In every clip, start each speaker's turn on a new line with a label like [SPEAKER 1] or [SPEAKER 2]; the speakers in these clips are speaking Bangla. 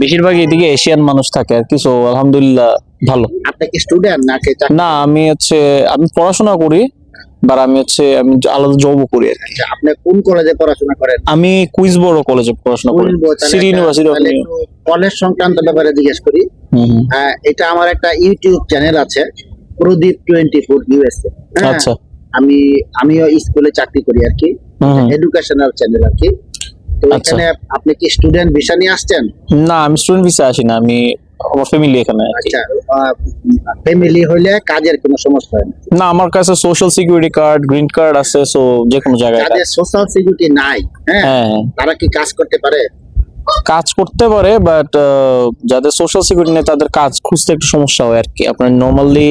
[SPEAKER 1] বেশিরভাগ এদিকে এশিয়ান মানুষ থাকে আর কি সো আলহামদুলিল্লাহ ভালো।
[SPEAKER 2] আপনি কি স্টুডেন্ট নাকি
[SPEAKER 1] না আমি হচ্ছে আমি পড়াশোনা করি বাট আমি হচ্ছে আমি আলাদা জবও করি আর কি।
[SPEAKER 2] আচ্ছা, আপনি কোন কলেজে পড়াশোনা করেন?
[SPEAKER 1] আমি কুইজবড় কলেজে পড়াশোনা করি সিটি ইউনিভার্সিটি অফ
[SPEAKER 2] কলেজ সংক্রান্ত ব্যাপারে জিজ্ঞেস করি। আহ, এটা আমার একটা ইউটিউব চ্যানেল আছে প্রদীপ টোয়েন্টি ফোর ইউএসএ
[SPEAKER 1] আচ্ছা।
[SPEAKER 2] আমি আমিও স্কুলে চাকরি করি আর কি। এডুকেশনাল চ্যানেল আর কি। তো
[SPEAKER 1] আচ্ছা।
[SPEAKER 2] এখানে আপনি কি স্টুডেন্ট ভিসা নিয়ে আসছেন?
[SPEAKER 1] না আমি স্টুডেন্ট ভিসা আসি না আমি আমার ফ্যামিলি এখানে
[SPEAKER 2] আচ্ছা ফ্যামিলি হইলে কাজের কোনো সমস্যা হয় না?
[SPEAKER 1] না আমার কাছে social security card green card আছে সো যে কোনো জায়গায় কাজ-
[SPEAKER 2] সোশ্যাল সিকিউরিটি নাই হ্যাঁ
[SPEAKER 1] হ্যাঁ হ্যাঁ।
[SPEAKER 2] তারা কি কাজ করতে পারে?
[SPEAKER 1] কাজ করতে পারে বাট যাদের সোশ্যাল সিকিউরিটি নেই তাদের কাজ খুঁজতে একটু সমস্যা হয় আর কি। আপনার নর্মালি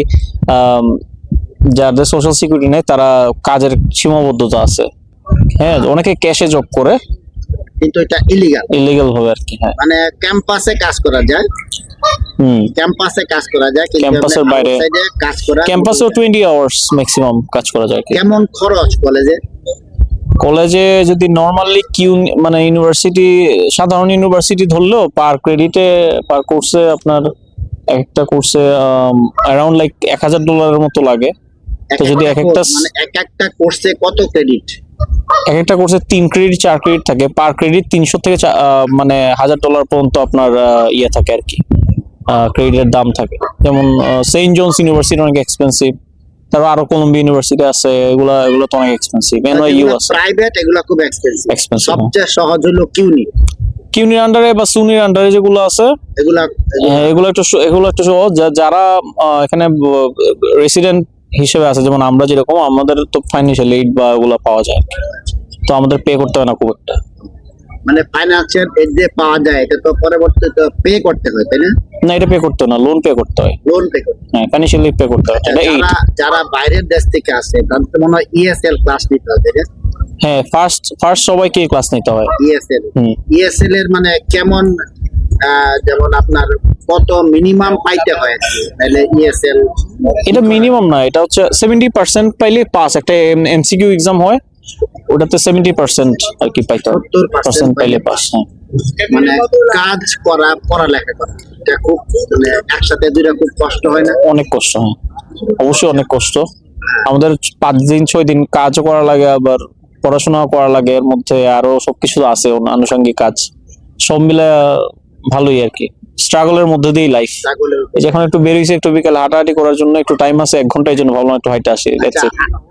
[SPEAKER 1] যাদের সোশ্যাল সিকিউরিটি নেই তারা কাজের সীমাবদ্ধতা আছে। হ্যাঁ অনেকে ক্যাশে জব করে
[SPEAKER 2] কিন্তু এটা ইলিগাল
[SPEAKER 1] ইলিগাল ভাবে আর কি হ্যাঁ।
[SPEAKER 2] মানে ক্যাম্পাসে কাজ করা যায়।
[SPEAKER 1] হুম।
[SPEAKER 2] ক্যাম্পাসে কাজ করা যায় কিন্তু
[SPEAKER 1] ক্যাম্পাসের বাইরে-
[SPEAKER 2] কাজ করা
[SPEAKER 1] ক্যাম্পাসেও টোয়েন্টি আওয়ার্স ম্যাক্সিমাম কাজ করা যায়
[SPEAKER 2] কেমন খরচ কলেজে
[SPEAKER 1] কলেজে যদি নর্মালি কিউ মানে ইউনিভার্সিটি সাধারণ ইউনিভার্সিটি ধরলেও পার ক্রেডিটে পার কোর্সে আপনার একটা কোর্সে অ্যারাউন্ড লাইক এক হাজার ডলারের মতো লাগে। তো যদি এক একটা
[SPEAKER 2] মানে এক একটা কোর্সে কত ক্রেডিট
[SPEAKER 1] এক একটা কোর্সে তিন ক্রেডিট চার ক্রেডিট থাকে। পার ক্রেডিট তিনশো থেকে মানে হাজার ডলার পর্যন্ত আপনার ইয়ে থাকে আর কি। ক্রেডিটের দাম থাকে। যেমন সেন্ট জোনস ইউনিভার্সিটি অনেক এক্সপেন্সিভ তারপর আরও কলম্বিয়া ইউনিভার্সিটি আছে। এগুলা এগুলো তো অনেক এক্সপেন্সিভ এনওয়াইইউ আছে।
[SPEAKER 2] প্রাইভেট এগুলো খুব এক্সপেন্সিভ
[SPEAKER 1] Expensive,
[SPEAKER 2] সবচেয়ে সহজ হলো কিউনি
[SPEAKER 1] কিউনির আন্ডারে বা সুনির আন্ডারে যেগুলো আছে
[SPEAKER 2] এগুলা
[SPEAKER 1] হ্যাঁ, এগুলো একটু এগুলো একটু সহজ। যারা এখানে রেসিডেন্ট হিসেবে আছে। যেমন আমরা যেরকম আমাদের তো ফাইন্যান্সিয়াল এইড বা ওগুলো পাওয়া যায়। তো আমাদের পে করতে হয় না খুব একটা।
[SPEAKER 2] মানে ফাইন্যান্সিয়াল এড যে পাওয়া যায় এটা তো পরবর্তীতে তো পে করতে হয় তাই না?
[SPEAKER 1] না এটা পে করতে না লোন পে করতে হয়।
[SPEAKER 2] লোন পে করতে হ্যাঁ।
[SPEAKER 1] ফাইন্যান্সিয়ালি পে করতে হয়। এটা এইড
[SPEAKER 2] যারা যারা বাইরের দেশ থেকে আসে তাদের তো মনে হয় ইএসএল ক্লাস নিতে হবে
[SPEAKER 1] হ্যাঁ ফার্স্ট ফার্স্ট সবাইকে ক্লাস নিতে হয়।
[SPEAKER 2] ইএসএল
[SPEAKER 1] হুম।
[SPEAKER 2] ইএসএল এর মানে কেমন যেমন আপনার কত মিনিমাম পাইতে হয়? তাহলে ইএসএল
[SPEAKER 1] এটা মিনিমাম না এটা হচ্ছে সেভেন্টি পার্সেন্ট পাইলে পাস একটা এমসিকিউ এক্সাম হয় ওটাতে সেভেন্টি পার্সেন্ট আর কি পাইতে পার্সেন্ট পাইলে পাস হ্যাঁ।
[SPEAKER 2] মানে কাজ করা পড়ালেখা করা এটা খুব মানে একসাথে দুইটা খুব কষ্ট হয় না?
[SPEAKER 1] অনেক কষ্ট হ্যাঁ। অবশ্যই অনেক কষ্ট। আমাদের পাঁচ দিন ছয় দিন কাজও করা লাগে আবার পড়াশোনাও করা লাগে এর মধ্যে আরও সবকিছু আছে আনুষঙ্গিক কাজ। সব মিলে ভালোই আর কি। স্ট্রাগলের মধ্যে দিয়েই লাইফ এই যে এখন একটু বেরিয়েছি একটু বিকেল হাঁটাহাঁটি করার জন্য একটু টাইম আছে এক ঘণ্টার জন্য ভাবলাম একটু হাইটা আসি
[SPEAKER 2] আচ্ছা,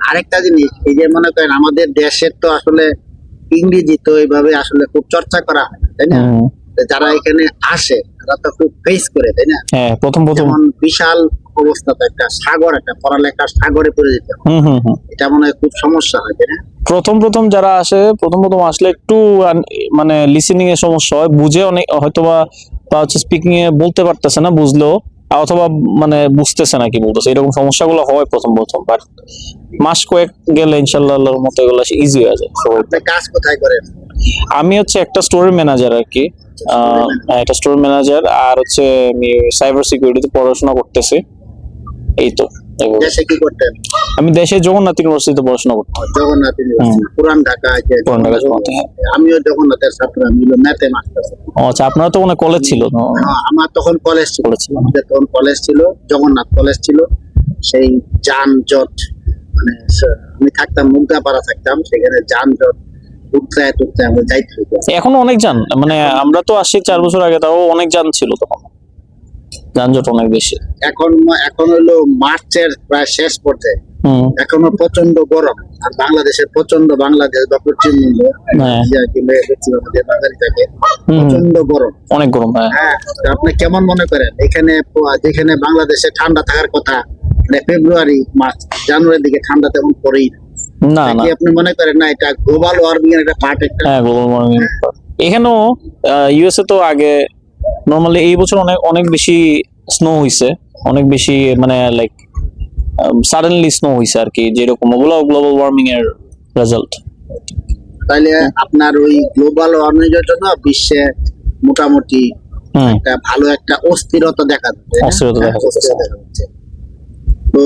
[SPEAKER 2] আরেকটা জিনিস এই যে মনে করেন আমাদের দেশের তো আসলে ইংরেজি তো এইভাবে আসলে খুব চর্চা করা হয় তাই না? যারা এখানে আসে তারা তো খুব ফেস করে তাই না?
[SPEAKER 1] হ্যাঁ প্রথম প্রথম।
[SPEAKER 2] বিশাল অবস্থা তো একটা সাগর একটা পড়ালেখার সাগরে পড়ে যেতে এটা মনে হয় খুব সমস্যা হয় তাই না?
[SPEAKER 1] প্রথম প্রথম যারা আসে প্রথম প্রথম আসলে একটু মানে লিসেনিং এর সমস্যা হয় বুঝে অনেক হয়তোবা বা হচ্ছে স্পিকিং এ বলতে পারতেছে না বুঝলেও অথবা মানে বুঝতেছে না কি বলতেছে এরকম সমস্যাগুলো হয় প্রথম প্রথম। বাট মাস কয়েক গেলে ইনশাল্লাহ আল্লাহর মতো এগুলো ইজি হয়ে যায়
[SPEAKER 2] কাজ কোথায় করেন?
[SPEAKER 1] আমি হচ্ছে একটা স্টোরের ম্যানেজার আর কি আহ, একটা স্টোর ম্যানেজার আর হচ্ছে আমি সাইবার সিকিউরিটিতে পড়াশোনা করতেছি। এই তো
[SPEAKER 2] দেশে কি করতেন
[SPEAKER 1] আমি দেশে পড়াশোনা করতাম।
[SPEAKER 2] পুরান ঢাকা যে
[SPEAKER 1] পুরান ঢাকা।
[SPEAKER 2] আমিও জগন্নাথের ছাত্র আমি হলো ম্যাথে
[SPEAKER 1] আচ্ছা আপনার তো মনে কলেজ ছিল।
[SPEAKER 2] আমার তখন কলেজ ছিল। তখন কলেজ ছিল জগন্নাথ কলেজ ছিল। সেই যানজট মানে আমি থাকতাম মুগদাপাড়া থাকতাম সেখানে যানজট উঠতে উঠতে আমরা যাইতে
[SPEAKER 1] এখনও অনেক যান মানে আমরা তো আসছি চার বছর আগে তাও অনেক যান ছিল তখন। যানজট অনেক বেশি।
[SPEAKER 2] এখন এখন হলো মার্চের প্রায় শেষ পর্যায়ে। এখনও প্রচণ্ড গরম। আর বাংলাদেশের প্রচণ্ড বাংলাদেশ বা পশ্চিমবঙ্গ বাঙালি থাকে। প্রচণ্ড গরম।
[SPEAKER 1] অনেক গরম হ্যাঁ।
[SPEAKER 2] হ্যাঁ আপনি কেমন মনে করেন? এখানে যেখানে বাংলাদেশে ঠান্ডা থাকার কথা মানে ফেব্রুয়ারি মার্চ জানুয়ারির দিকে ঠান্ডা তেমন পড়েই না।
[SPEAKER 1] না না।
[SPEAKER 2] আপনি মনে করেন না এটা গ্লোবাল ওয়ার্মিং এর একটা পার্ট একটা?
[SPEAKER 1] হ্যাঁ গ্লোবাল ওয়ার্মিং এখানেও ইউএসএ তো আগে নর্মালি এই বছর অনেক অনেক বেশি স্নো হইছে। অনেক বেশি মানে লাইক সাডেনলি স্নো হইছে আর কি যেরকম ওগুলো গ্লোবাল ওয়ার্মিং এর রেজাল্ট
[SPEAKER 2] তাহলে আপনার ওই গ্লোবাল ওয়ার্মিং এর জন্য বিশ্বে মোটামুটি একটা ভালো একটা অস্থিরতা দেখা যাচ্ছে
[SPEAKER 1] অস্থিরতা দেখা
[SPEAKER 2] হ্যাঁ,
[SPEAKER 1] যাচ্ছে।
[SPEAKER 2] অস্থিরতা দেখা যাচ্ছে। তো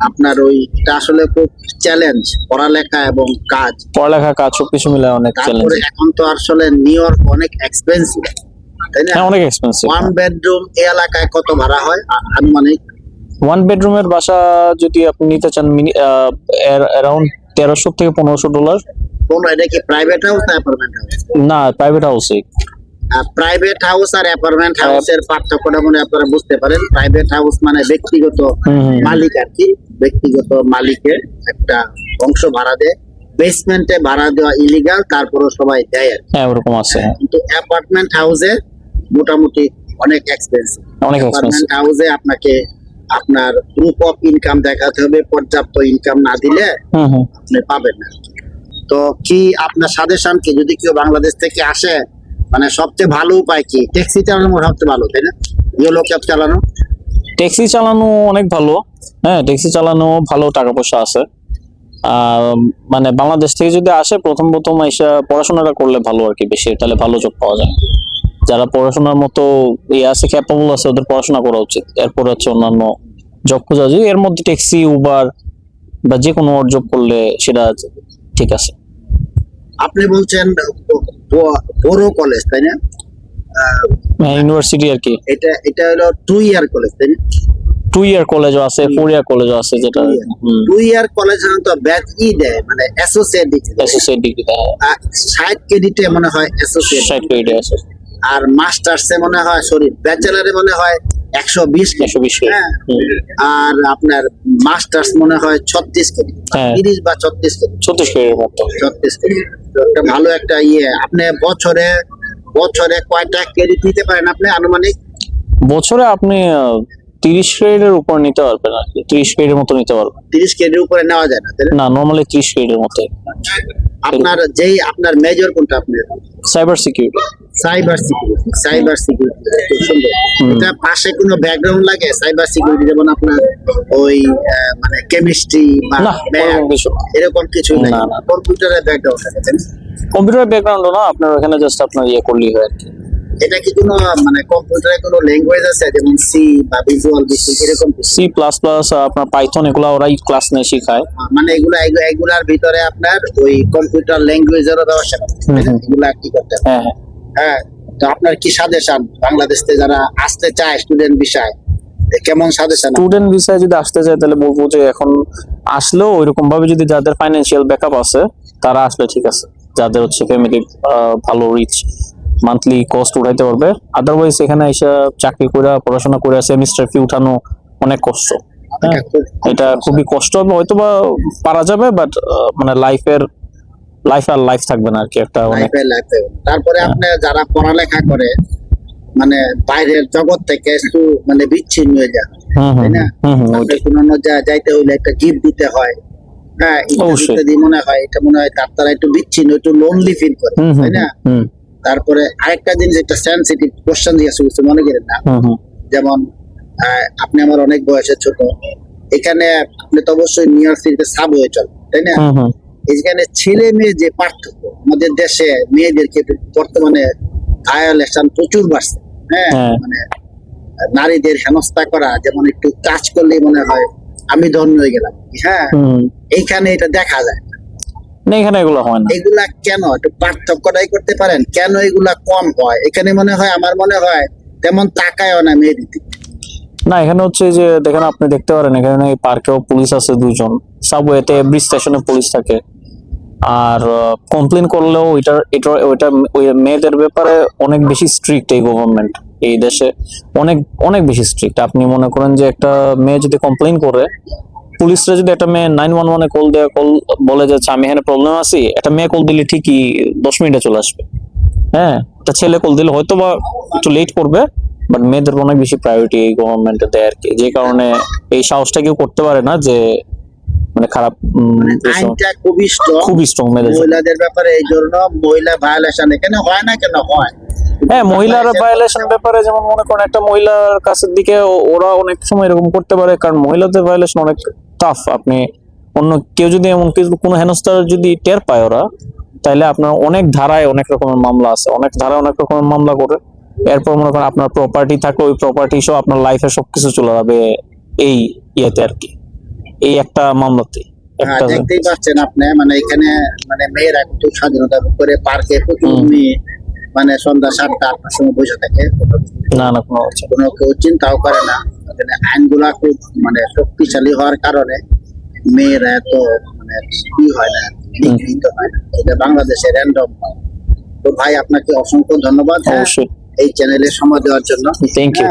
[SPEAKER 2] আপনার ওই এটা আসলে খুব চ্যালেঞ্জ পড়ালেখা এবং কাজ।
[SPEAKER 1] পড়ালেখা কাজ সবকিছু মিলে অনেক চ্যালেঞ্জ
[SPEAKER 2] এখন তো আসলে নিউ ইয়র্ক অনেক এক্সপেন্সিভ তাই না?
[SPEAKER 1] হ্যাঁ অনেক এক্সপেন্সিভ
[SPEAKER 2] ওয়ান বেডরুম এই এলাকায় কত ভাড়া হয়? আনুমানিক?
[SPEAKER 1] ওয়ান বেডরুমের বাসা যদি আপনি নিতে চান অ্যারাউন্ড তেরোশো থেকে পনেরোশো ডলার
[SPEAKER 2] কোন এটা কি প্রাইভেট হাউস না অ্যাপার্টমেন্ট হাউস
[SPEAKER 1] না প্রাইভেট হাউসে
[SPEAKER 2] প্রাইভেট হাউস আর অ্যাপার্টমেন্ট হাউসের পার্থক্যটা মনে আপনারা বুঝতে পারেন। প্রাইভেট হাউস মানে ব্যক্তিগত। মালিক আর কি ব্যক্তিগত মালিকের একটা অংশ ভাড়া দেয়। বেসমেন্টে ভাড়া দেওয়া ইলিগাল তারপরও সবাই দেয় আর কি।
[SPEAKER 1] হ্যাঁ ওরকম আছে।
[SPEAKER 2] কিন্তু অ্যাপার্টমেন্ট হাউসে মোটামুটি অনেক এক্সপেন্সিভ
[SPEAKER 1] অনেক এক্সপেন্সিভ
[SPEAKER 2] হাউসে আপনাকে আপনার প্রুফ অফ ইনকাম দেখাতে হবে পর্যাপ্ত ইনকাম না দিলে আপনি পাবেন না। তো কি আপনার সাজেশন কি? যদি কেউ বাংলাদেশ থেকে আসে মানে সবচেয়ে ভালো উপায় কি? ট্যাক্সি চালানো সবচেয়ে ভালো তাই না? ইয়েলো ক্যাব চালানো?
[SPEAKER 1] ট্যাক্সি চালানো অনেক ভালো। হ্যাঁ ট্যাক্সি চালানো ভালো টাকা পয়সা আছে মানে বাংলাদেশ থেকে যদি আসে প্রথম প্রথম এসে পড়াশোনাটা করলে ভালো আর কি বেশি তাহলে ভালো জব পাওয়া যায়। যারা পড়াশোনার মতো ইয়ে আছে ক্যাপাবল আছে ওদের পড়াশোনা করা উচিত। এরপর হচ্ছে অন্যান্য জব খোঁজা। যদি এর মধ্যে ট্যাক্সি উবার বা যে কোনো জব করলে সেটা ঠিক আছে।
[SPEAKER 2] আপনি বলছেন বড় কলেজ তাই না?
[SPEAKER 1] ইউনিভার্সিটি আর কি।
[SPEAKER 2] এটা এটা হলো টু ইয়ার কলেজ তাই না?
[SPEAKER 1] টু ইয়ার কলেজও আছে ফোর ইয়ার কলেজও আছে যেটা
[SPEAKER 2] টু ইয়ার কলেজ সাধারণত ব্যাচ ই দেয় মানে অ্যাসোসিয়েট দিচ্ছে
[SPEAKER 1] অ্যাসোসিয়েট ডিগ্রি
[SPEAKER 2] ষাট ক্রেডিটে মনে হয় অ্যাসোসিয়েট
[SPEAKER 1] ষাট ক্রেডিট আছে।
[SPEAKER 2] আর মাস্টার্সে মনে হয় সরি ব্যাচেলারে মনে হয় একশো বিশ
[SPEAKER 1] একশো বিশ
[SPEAKER 2] হ্যাঁ। আর আপনার মাস্টার্স মনে হয় ছত্রিশ কোটি
[SPEAKER 1] হ্যাঁ।
[SPEAKER 2] তিরিশ বা ছত্রিশ কোটি
[SPEAKER 1] ছত্রিশ মতো।
[SPEAKER 2] ছত্রিশ কোটি একটা ভালো একটা ইয়ে। আপনি বছরে বছরে কয়টা ক্রেডিট নিতে পারেন আপনি আনুমানিক?
[SPEAKER 1] বছরে আপনি তিরিশ ক্রেডিটের উপর নিতে পারবেন আর কি তিরিশ ক্রেডিটের মতো নিতে পারবেন
[SPEAKER 2] তিরিশ ক্রেডিট উপরে নেওয়া যায় না না?
[SPEAKER 1] নর্মালি ত্রিশ ক্রেডিটের মতো
[SPEAKER 2] আপনার যেই আপনার মেজর কোনটা আপনার?
[SPEAKER 1] Cyber security
[SPEAKER 2] cyber security cyber security খুব সুন্দর। এটা পাশে কোনো ব্যাকগ্রাউন্ড লাগে? সাইবার সিকিউরিটি যেমন আপনার ওই মানে কেমিস্ট্রি বা এরকম কিছু
[SPEAKER 1] না।
[SPEAKER 2] কম্পিউটারের ব্যাকগ্রাউন্ড লাগে?
[SPEAKER 1] কম্পিউটার ব্যাকগ্রাউন্ডও না? আপনার ওখানে জাস্ট আপনার ইয়ে করলেই হয় আর কি।
[SPEAKER 2] এটা কি কোনো মানে কম্পিউটারে কোনো ল্যাঙ্গুয়েজ আছে? যেমন সি বা ভিজুয়াল বেসিক এরকম
[SPEAKER 1] সি প্লাস প্লাস আপনার পাইথন এগুলো ওরাই ক্লাস নিয়ে শেখায়।
[SPEAKER 2] মানে এগুলা এগুলার ভিতরে আপনার ওই কম্পিউটার ল্যাঙ্গুয়েজেরও
[SPEAKER 1] হুম।
[SPEAKER 2] এগুলা কি করতে
[SPEAKER 1] হ্যাঁ হ্যাঁ।
[SPEAKER 2] হ্যাঁ তো আপনার কি সাজেশন বাংলাদেশ থেকে যারা আসতে চায় স্টুডেন্ট বিষয় কেমন সাজেশন
[SPEAKER 1] স্টুডেন্ট ভিসায় যদি আসতে চায় তাহলে বলব যে এখন আসলেও ওইরকম ভাবে যদি যাদের ফাইন্যান্সিয়াল ব্যাকআপ আছে তারা আসলে ঠিক আছে। যাদের হচ্ছে ফ্যামিলি ভালো রিচ মান্থলি কস্ট উঠাইতে পারবে। আদারওয়াইজ এখানে এসে চাকরি করে পড়াশোনা করে সেমিস্টার ফি উঠানো অনেক কষ্ট। হ্যাঁ, এটা খুবই কষ্ট। হবে হয়তো বা পারা যাবে বাট মানে লাইফের লাইফ আর লাইফ থাকবে না আর কি একটা
[SPEAKER 2] তারপরে আপনি যারা পড়ালেখা করে মানে বাইরের জগৎ থেকে একটু মানে বিচ্ছিন্ন হয়ে যায়। তাই না? কোনো যাইতে হইলে একটা গিফট দিতে হয়। হ্যাঁ মনে হয় এটা মনে হয় তার তারা একটু বিচ্ছিন্ন একটু লোনলি ফিল করে তাই না? তারপরে আরেকটা জিনিস একটা সেন্সিটিভ কোশ্চেন জিজ্ঞাসা করছে মনে করেন না? যেমন আপনি আমার অনেক বয়সে ছোট এখানে আপনি তো অবশ্যই নিউ ইয়র্ক সিটিতে সাব হয়ে চল তাই না? এখানে ছেলে মেয়ে যে পার্থক্য আমাদের দেশে মেয়েদেরকে বর্তমানে ভায়োলেশন প্রচুর বাড়ছে হ্যাঁ?
[SPEAKER 1] হ্যাঁ।
[SPEAKER 2] মানে নারীদের হেনস্থা করা যেমন একটু কাজ করলেই মনে হয় আমি ধন্য হয়ে গেলাম হ্যাঁ? এইখানে এটা দেখা যায়। না।
[SPEAKER 1] এখানে এগুলো হয় না।
[SPEAKER 2] এগুলা কেন? একটু পার্থক্যটাই করতে পারেন। কেন এগুলা কম হয়? এখানে মনে হয় আমার মনে হয় তেমন তাকায়ও না মেয়েদের দিকে।
[SPEAKER 1] না এখানে হচ্ছে যে দেখেন আপনি দেখতে পারেন এখানে এই পার্কেও পুলিশ আছে দুজন সাবওয়েতে এভরি স্টেশনে পুলিশ থাকে। আর কমপ্লেন করলেও এটা এটা ওইটা ওই মেয়েদের ব্যাপারে অনেক বেশি স্ট্রিক্ট এই গভর্নমেন্ট এই দেশে। অনেক অনেক বেশি স্ট্রিক্ট আপনি মনে করেন যে একটা মেয়ে যদি কমপ্লেন করে পুলিশরা যদি একটা মেয়ে নাইন ওয়ান ওয়ানে কল দেয় কল বলে যে আচ্ছা, আমি এখানে প্রবলেম আছি। একটা মেয়ে কল দিলে ঠিকই দশ মিনিটে চলে আসবে। হ্যাঁ একটা ছেলে কল দিলে হয়তো বা একটু লেট করবে বাট মেয়েদের অনেক বেশি প্রায়োরিটি এই গভর্নমেন্টে দেয় আর কি যে কারণে এই সাহসটা কেউ করতে পারে না যে মানে খারাপ
[SPEAKER 2] মানে আইনটা খুবই স্ট্রং
[SPEAKER 1] খুবই স্ট্রং
[SPEAKER 2] মহিলাদের ব্যাপারে এই জন্য মহিলা ভায়োলেশন এখানে হয় না কেন হয়?
[SPEAKER 1] হ্যাঁ মহিলার ভায়োলেশন ব্যাপারে যেমন মনে করেন একটা মহিলার কাছের দিকে ওরা অনেক সময় এরকম করতে পারে কারণ মহিলাদের ভায়োলেশন অনেক টাফ আপনি অন্য কেউ যদি এমন কিছু কোনো হেনস্থার যদি টের পায় ওরা তাহলে আপনার অনেক ধারায় অনেক রকমের মামলা আছে অনেক ধারায় অনেক রকমের মামলা করে। এরপর মনে করেন আপনার প্রপার্টি থাকলে ওই প্রপার্টি সহ আপনার লাইফে সবকিছু চলে যাবে এই ইয়েতে আর কি এই একটা মামলাতে
[SPEAKER 2] হ্যাঁ, দেখতেই পাচ্ছেন আপনি মানে এখানে মানে মেয়েরা খুব স্বাধীনতা করে পার্কে প্রচুর মেয়ে মানে সন্ধ্যা সাতটা আটটার সময় বসে থাকে।
[SPEAKER 1] না না কোনো
[SPEAKER 2] কোনো কেউ চিন্তাও করে না। আইনগুলা খুব মানে শক্তিশালী হওয়ার কারণে মেয়েরা এত মানে ই হয় না নিগৃহীত হয় না। এটা বাংলাদেশে র্যান্ডম তো ভাই আপনাকে অসংখ্য ধন্যবাদ হ্যাঁ, এই চ্যানেলে সময় দেওয়ার জন্য।
[SPEAKER 1] Thank you.